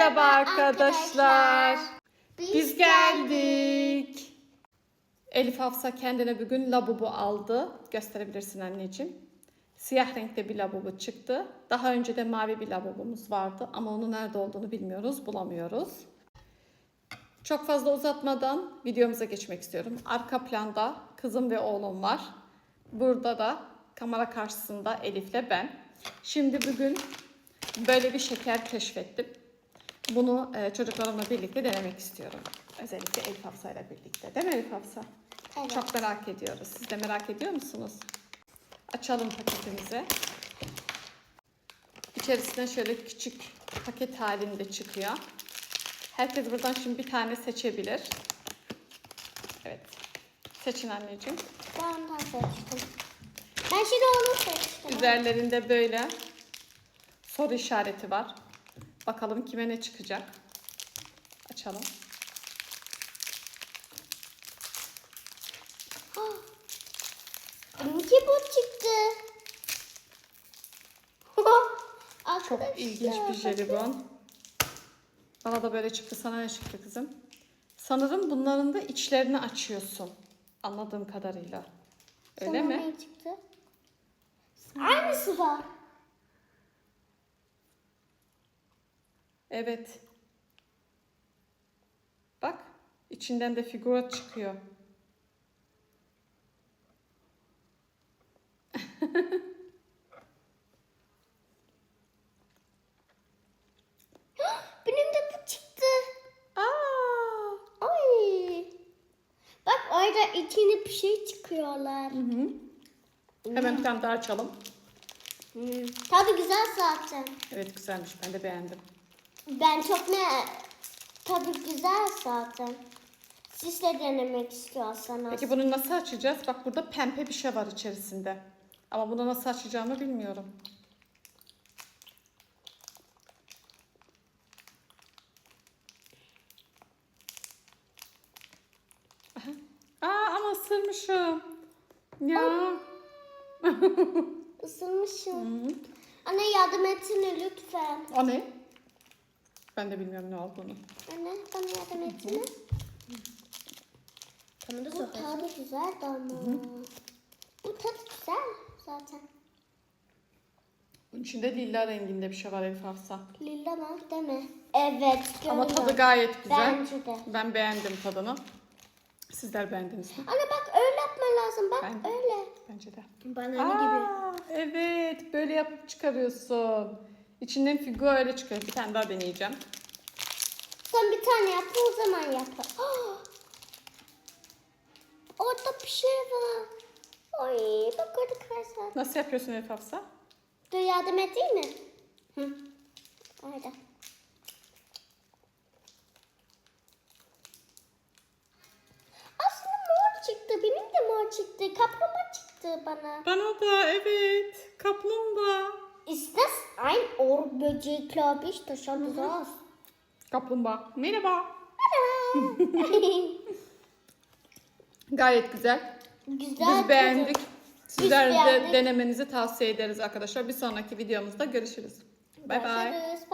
Merhaba arkadaşlar. Biz geldik. Elif Hafsa kendine bugün labubu aldı. Gösterebilirsin anneciğim. Siyah renkte bir labubu çıktı. Daha önce de mavi bir labubumuz vardı ama onun nerede olduğunu bilmiyoruz, bulamıyoruz. Çok fazla uzatmadan videomuza geçmek istiyorum. Arka planda kızım ve oğlum var. Burada da kamera karşısında Elif'le ben. Şimdi bugün böyle bir şeker keşfettim. Bunu e, çocuklarımla birlikte denemek istiyorum. Özellikle Elif Hafsa ile birlikte. Değil mi Elif Hafsa? Evet. Çok merak ediyoruz. Siz de merak ediyor musunuz? Açalım paketimizi. İçerisinden şöyle küçük paket halinde çıkıyor. Herkes buradan şimdi bir tane seçebilir. Evet. Seçin anneciğim. Ben ondan seçtim. Ben şimdi onu seçtim. Üzerlerinde böyle soru işareti var. Bakalım kime ne çıkacak. Açalım. Benimki bu çıktı. Çok ilginç bir jelibon. Bana da böyle çıktı. Sana ne çıktı kızım? Sanırım bunların da içlerini açıyorsun. Anladığım kadarıyla. Öyle Sana mi? ne çıktı? Aynısı var. Evet. Bak. içinden de figura çıkıyor. Benim de bu çıktı. Aa! Ay. Bak orada içine bir şey çıkıyorlar. Hı hı. Hemen bir tane daha açalım. Hmm. Tadı güzel zaten. Evet güzelmiş. Ben de beğendim. Ben çok ne tadı güzel zaten. Siz de denemek istiyorsanız. Peki bunu nasıl açacağız? Bak burada pembe bir şey var içerisinde. Ama bunu nasıl açacağımı bilmiyorum. Aa ama ısırmışım. Ya. Isırmışım. Anne yardım etsene lütfen. O ne? Ben de bilmiyorum ne olduğunu. Anne bana yardım etsene. Bu tadı güzel de ama. Bu tadı güzel zaten. Bunun içinde lila renginde bir şey var Elif Hafsa. Lila mı değil mi? Evet. Ama tadı gayet güzel. Bence de. Ben beğendim tadını. Sizler beğendiniz mi? Anne bak öyle yapman lazım. Bak Ben- öyle. Bence de. Banana Aa, Evet, böyle yapıp çıkarıyorsun. İçinden figür öyle çıkıyor. Bir tane daha deneyeceğim. Sen bir tane yap o zaman yap. Ah! Orada bir şey var. Ay bak orada kaysar. Nasıl yapıyorsun Elif Hafsa? Dur yardım edeyim mi? Hı. Orada. Aslında mor çıktı. Benim de mor çıktı. Kaplama çıktı bana. Bana da evet. Kaplumbağa. Ist das ein Ohrböcek, glaube ich? Das schaut so aus. Kaplumbağa. Merhaba. Gayet güzel. Güzel. Biz beğendik. Sizler de beğendik. denemenizi tavsiye ederiz arkadaşlar. Bir sonraki videomuzda görüşürüz. Bay bay. Görüşürüz.